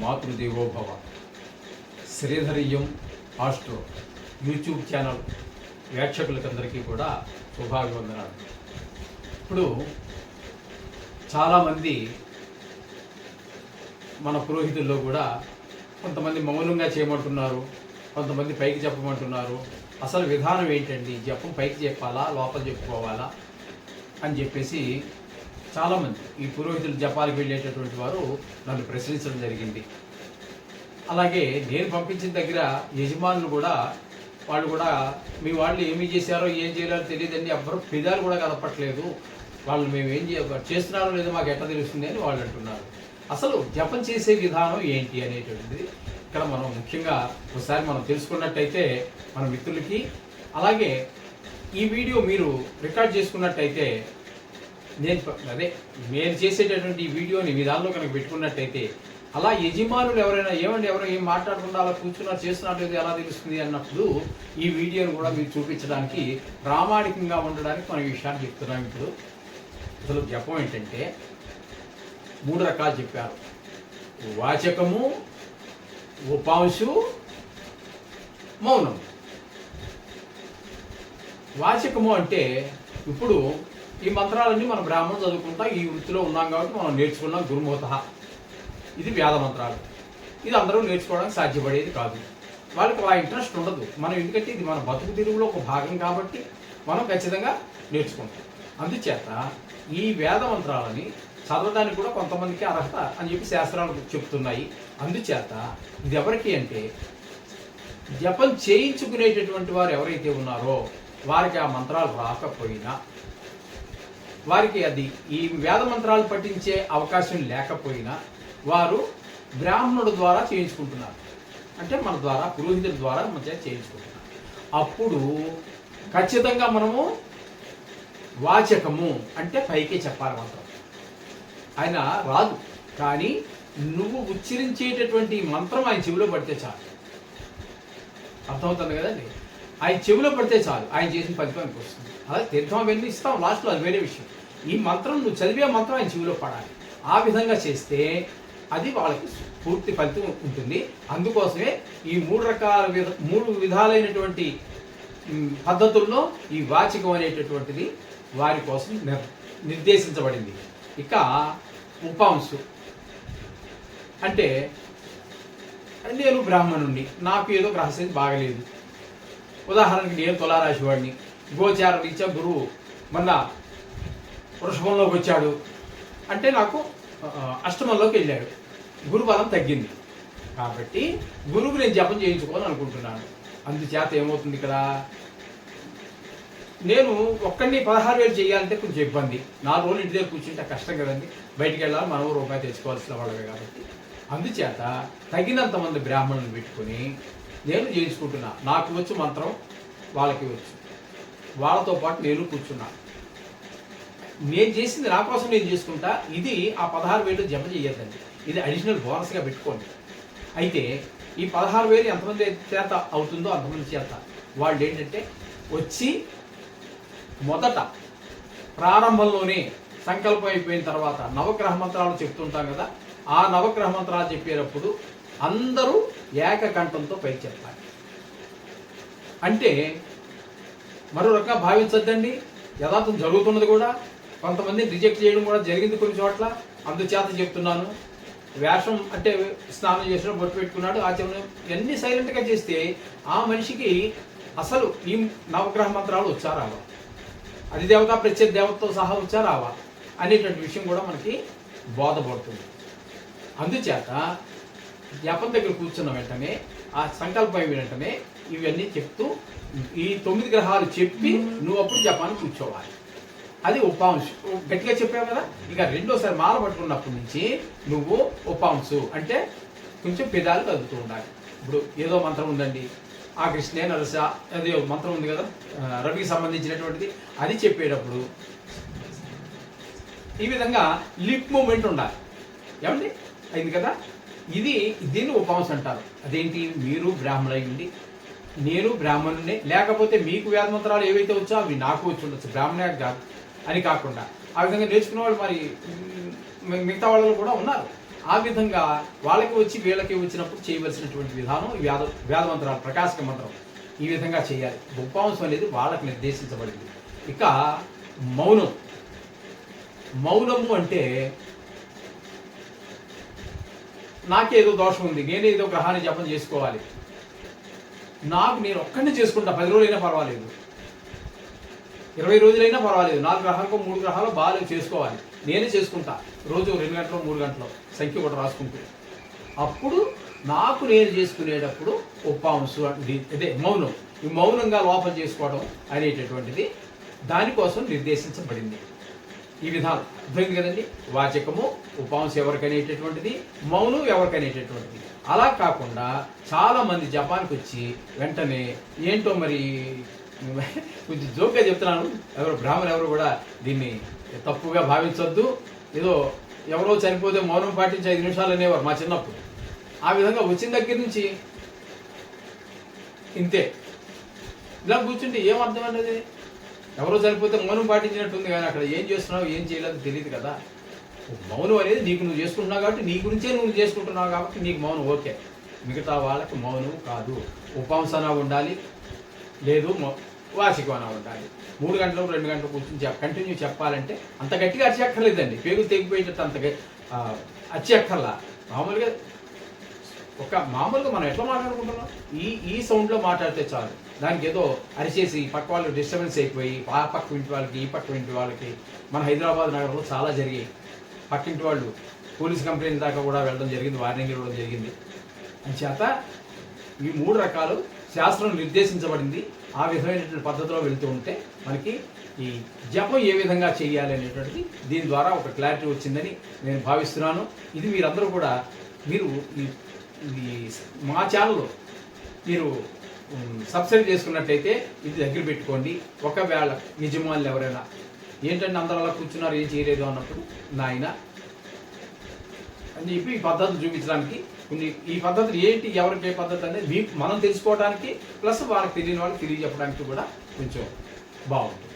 Matrudevobhava. శ్రీధరియం astro YouTube channel వీక్షకులకందరికీ కూడా శుభాభివందనాలు. ఇప్పుడు చాలామంది మన పురోహితుల్లో కూడా కొంతమంది మౌనంగా చేయమంటున్నారు కొంతమంది పైకి చెప్పమంటున్నారు. అసలు విధానం ఏంటండి? జపం పైకి చెప్పాలా? లోపల చెప్పుకోవాలా? అని చెప్పేసి చాలామంది ఈ పురోహితులు జపాలకు వెళ్ళేటటువంటి వారు నన్ను ప్రశ్నించడం జరిగింది. అలాగే నేను పంపించిన దగ్గర యజమానులు కూడా వాళ్ళు కూడా మీ వాళ్ళు ఏమి చేశారో ఏం చేయాలో తెలియదండి. ఎవ్వరు ఫిదాలు కూడా కదపట్లేదు వాళ్ళు మేము ఏం చే చేస్తున్నారో లేదో మాకు ఎట్లా తెలుస్తుంది అని వాళ్ళు అంటున్నారు. అసలు జపం చేసే విధానం ఏంటి అనేటువంటిది ఇక్కడ మనం ముఖ్యంగా ఒకసారి మనం తెలుసుకున్నట్టయితే మన మిత్రులకి. అలాగే ఈ వీడియో మీరు రికార్డ్ చేసుకున్నట్టయితే నేను అదే నేను చేసేటటువంటి ఈ వీడియోని మీ దానిలో కనుక పెట్టుకున్నట్టయితే అలా యజమానులు ఎవరైనా ఏమండి ఎవరు ఏం మాట్లాడకుండా అలా కూర్చున్నారు చేస్తున్నట్లయితే ఎలా తెలుస్తుంది అన్నప్పుడు ఈ వీడియోని కూడా మీరు చూపించడానికి ప్రామాణికంగా ఉండడానికి మనం ఈ విషయాన్ని చెప్తున్నాం. ఇప్పుడు అసలు జపం ఏంటంటే మూడు రకాలు చెప్పారు. వాచకము ఉపాంశు మౌనం వాచకము అంటే ఇప్పుడు ఈ మంత్రాలన్నీ మన బ్రాహ్మణులు చదువుకుంటాం ఈ వృత్తిలో ఉన్నాం కాబట్టి మనం నేర్చుకున్నాం గురుమూత ఇది వేద మంత్రాలు. ఇది అందరూ నేర్చుకోవడానికి సాధ్యపడేది కాదు. వాళ్ళకి ఆ ఇంట్రెస్ట్ ఉండదు. మనం ఎందుకంటే ఇది మన బతుకు తిరుగులో ఒక భాగం కాబట్టి మనం ఖచ్చితంగా నేర్చుకుంటాం. అందుచేత ఈ వేద మంత్రాలని చదవడానికి కూడా కొంతమందికి అర్హత అని చెప్పి శాస్త్రాలు చెప్తున్నాయి. అందుచేత ఇది ఎవరికి అంటే జపం చేయించుకునేటటువంటి వారు ఎవరైతే ఉన్నారో వారికి ఆ మంత్రాలు రాకపోయినా వారికి అది ఈ వేద మంత్రాలు పఠించే అవకాశం లేకపోయినా వారు బ్రాహ్మణుడు ద్వారా చేయించుకుంటున్నారు. అంటే మన ద్వారా పురోహితుల ద్వారా మంచిగా చేయించుకుంటున్నారు. అప్పుడు ఖచ్చితంగా మనము వాచకము అంటే పైకే చెప్పాలి మంత్రం. ఆయన రాదు. కానీ నువ్వు ఉచ్చరించేటటువంటి మంత్రం ఆయన చెవిలో పడితే చాలు. అర్థమవుతుంది కదండి? ఆయన చెవిలో పడితే చాలు. ఆయన చేసిన ఫలితానికి వస్తుంది. అలా తీర్థం అవన్నీ ఇస్తాం. లాస్ట్లో అది వేరే విషయం. ఈ మంత్రం నువ్వు చదివే మంత్రం ఆయన చెవిలో పడాలి. ఆ విధంగా చేస్తే అది వాళ్ళకి పూర్తి ఫలితం ఉంటుంది. అందుకోసమే ఈ మూడు రకాల విధ మూడు విధాలైనటువంటి పద్ధతుల్లో ఈ వాచికం అనేటటువంటిది వారి కోసం నిర్ నిర్దేశించబడింది. ఇక ఉపాంశు. అంటే నేను బ్రాహ్మణుణ్ణి. నాకు ఏదో గ్రహస్థితి బాగలేదు. ఉదాహరణకి నేను తులారాశి వాడిని. గోచార రీత్యా గురువు మొన్న వృషభంలోకి వచ్చాడు. అంటే నాకు అష్టమంలోకి వెళ్ళాడు. గురుబలం తగ్గింది. కాబట్టి గురువు నేను జపం చేయించుకోవాలని అనుకుంటున్నాను. అందుచేత ఏమవుతుంది కదా నేను ఒక్కడిని పదహారు వేలు చేయాలంటే కొంచెం ఇబ్బంది. నాలుగు రోజులు ఇంటి దగ్గర కూర్చుంటే కష్టం కదండి. బయటికి వెళ్ళాలి మనం రూపాయి తెచ్చుకోవాల్సిన వాళ్ళమే కాబట్టి. అందుచేత తగినంత మంది బ్రాహ్మణులు పెట్టుకొని నేను చేయించుకుంటున్నా నాకు వచ్చు మంత్రం వాళ్ళకి వచ్చు వాళ్ళతో పాటు నేను కూర్చున్నా. నేను చేసింది నా కోసం నేను చేసుకుంటా. ఇది ఆ పదహారు వేలు జమ చేయొద్దండి ఇది అడిషనల్ బోనస్గా పెట్టుకోండి. అయితే ఈ పదహారు వేలు ఎంతమంది చేత అవుతుందో అంతమంది చేత. వాళ్ళు ఏంటంటే వచ్చి మొదట ప్రారంభంలోనే సంకల్పం అయిపోయిన తర్వాత నవగ్రహ మంత్రాలు చెప్తుంటాం కదా ఆ నవగ్రహ మంత్రాలు చెప్పేటప్పుడు అందరూ ఏకకంఠంతో పైకి చెప్పాలి అంటే మరో రకంగా భావించద్దండి. యథార్థం జరుగుతున్నది కూడా. కొంతమంది రిజెక్ట్ చేయడం కూడా జరిగింది కొన్ని చోట్ల. అందుచేత చెప్తున్నాను. వేషం అంటే స్నానం చేసిన బొట్టు పెట్టుకున్నాడు ఆచరణ ఇవన్నీ సైలెంట్గా చేస్తే ఆ మనిషికి అసలు ఈ నవగ్రహ మంత్రాలు వచ్చారావా అది దేవత ప్రత్యేక దేవతతో సహా వచ్చారావా అనేటువంటి విషయం కూడా మనకి బోధపడుతుంది. అందుచేత జపం దగ్గర కూర్చున్న వెంటనే ఆ సంకల్పం వెంటనే ఇవన్నీ చెప్తూ ఈ తొమ్మిది గ్రహాలు చెప్పి నువ్వు అప్పుడు జపాన్ని కూర్చోవాలి. అది ఉపాంశు గట్టిగా చెప్పావు కదా? ఇక రెండోసారి మాల పట్టుకున్నప్పటి నుంచి నువ్వు ఉపాంశు అంటే కొంచెం పెదాలు కదులుతూ ఉండాలి. ఇప్పుడు ఏదో మంత్రం ఉందండి. ఆ కృష్ణే నరస అదే మంత్రం ఉంది కదా? రవికి సంబంధించినటువంటిది. అది చెప్పేటప్పుడు ఈ విధంగా లిప్ మూమెంట్ ఉండాలి. ఏమండి? అయింది కదా? ఇది దీన్ని ఉపాంశ అంటారు. అదేంటి? మీరు బ్రాహ్మణ నేను బ్రాహ్మణుని లేకపోతే మీకు వేదమంత్రాలు ఏవైతే వచ్చో అవి నాకు వచ్చి ఉండొచ్చు. బ్రాహ్మణ కాదు అని కాకుండా. ఆ విధంగా నేర్చుకున్న వాళ్ళు మరి మిగతా వాళ్ళు కూడా ఉన్నారు. ఆ విధంగా వాళ్ళకి వచ్చి వీళ్ళకి వచ్చినప్పుడు చేయవలసినటువంటి విధానం వేద వేద మంత్రాలు ప్రకాశక మంత్రం ఈ విధంగా చేయాలి. ఉపవాసం అనేది వాళ్ళకి నిర్దేశించబడింది. ఇక మౌనం. మౌనము అంటే నాకేదో దోషం ఉంది. నేను ఏదో గ్రహాన్ని జపం చేసుకోవాలి. నాకు నేను ఒక్కడిని చేసుకుంటా. పది రోజులైనా పర్వాలేదు. ఇరవై రోజులైనా పర్వాలేదు. నాలుగు గ్రహాలకు మూడు గ్రహాలు బాగా చేసుకోవాలి. నేనే చేసుకుంటా. రోజు రెండు గంటలు మూడు గంటలు సంఖ్య కూడా రాసుకుంటూ. అప్పుడు నాకు నేను చేసుకునేటప్పుడు ఉపాంశు అదే మౌనం. ఈ మౌనంగా లోపల చేసుకోవడం అనేటటువంటిది దానికోసం నిర్దేశించబడింది. ఈ విధానం. అర్థమైంది కదండి? వాచకము ఉపాంశం ఎవరికనేటటువంటిది? మౌనం ఎవరికనేటటువంటిది? అలా కాకుండా చాలా మంది జపాన్కి వచ్చి వెంటనే ఏంటో మరి కొంచెం జోక్గా చెప్తున్నాను. ఎవరు బ్రాహ్మణులు ఎవరు కూడా దీన్ని తప్పుగా భావించొద్దు. ఏదో ఎవరో చనిపోతే మౌనం పాటించి ఐదు నిమిషాలు అనేవారు మా చిన్నప్పుడు. ఆ విధంగా వచ్చిన దగ్గర నుంచి ఇంతే. ఇలా కూర్చుంటే ఏం అర్థం అనేది? ఎవరో చనిపోతే మౌనం పాటించినట్టుంది కానీ అక్కడ ఏం చేస్తున్నావు ఏం చేయలేదు తెలియదు కదా. మౌనం అనేది నీకు నువ్వు చేసుకుంటున్నావు కాబట్టి నీ గురించే నువ్వు చేసుకుంటున్నావు కాబట్టి నీకు మౌనం ఓకే. మిగతా వాళ్ళకి మౌనం కాదు. ఉపాంసన ఉండాలి లేదు మౌ- ఉండాలి. మూడు గంటలు రెండు గంటలు కూర్చొని కంటిన్యూ చెప్పాలంటే అంత గట్టిగా అచ్చక్కర్లేదండి పేగు తెగిపోయేటట్టు అంత గ- ఆ, అచ్చక్కర్లా మామూలుగా ఒక మామూలుగా మనం ఎట్లా మాట్లాడుకుంటున్నాం? ఈ ఈ సౌండ్లో మాట్లాడితే చాలు. దానికి ఏదో అరిచేసి పక్క వాళ్ళు డిస్టర్బెన్స్ అయిపోయి ఆ పక్క ఇంటి వాళ్ళకి ఈ పక్క ఇంటి వాళ్ళకి మన హైదరాబాద్ నగరంలో చాలా జరిగాయి. పక్కింటి వాళ్ళు పోలీస్ కంప్లైంట్ దాకా కూడా వెళ్ళడం జరిగింది వార్నింగ్ ఇవ్వడం జరిగింది. చేత ఈ మూడు రకాలు శాస్త్రం నిర్దేశించబడింది. ఆ విధమైనటువంటి పద్ధతిలో వెళ్తూ ఉంటే మనకి ఈ జపం ఏ విధంగా చేయాలి అనేటువంటిది దీని ద్వారా ఒక క్లారిటీ వచ్చిందని నేను భావిస్తున్నాను. ఇది మీరందరూ కూడా మీరు ఈ ఇది మా ఛానల్ మీరు సబ్స్క్రైబ్ చేసుకున్నట్టయితే ఇది దగ్గర పెట్టుకోండి. ఒకవేళ నిజమాలు ఎవరైనా ఏంటంటే అందరూ అలా కూర్చున్నారు ఏం చేయలేదు అన్నప్పుడు నాయన అని చెప్పి ఈ పద్ధతులు చూపించడానికి కొన్ని ఈ పద్ధతులు ఏంటి ఎవరికి ఏ పద్ధతి అనేది మీకు మనం తెలుసుకోవడానికి ప్లస్ వాళ్ళకి తెలియని వాళ్ళకి తెలియజెప్పడానికి కూడా కొంచెం బాగుంటుంది.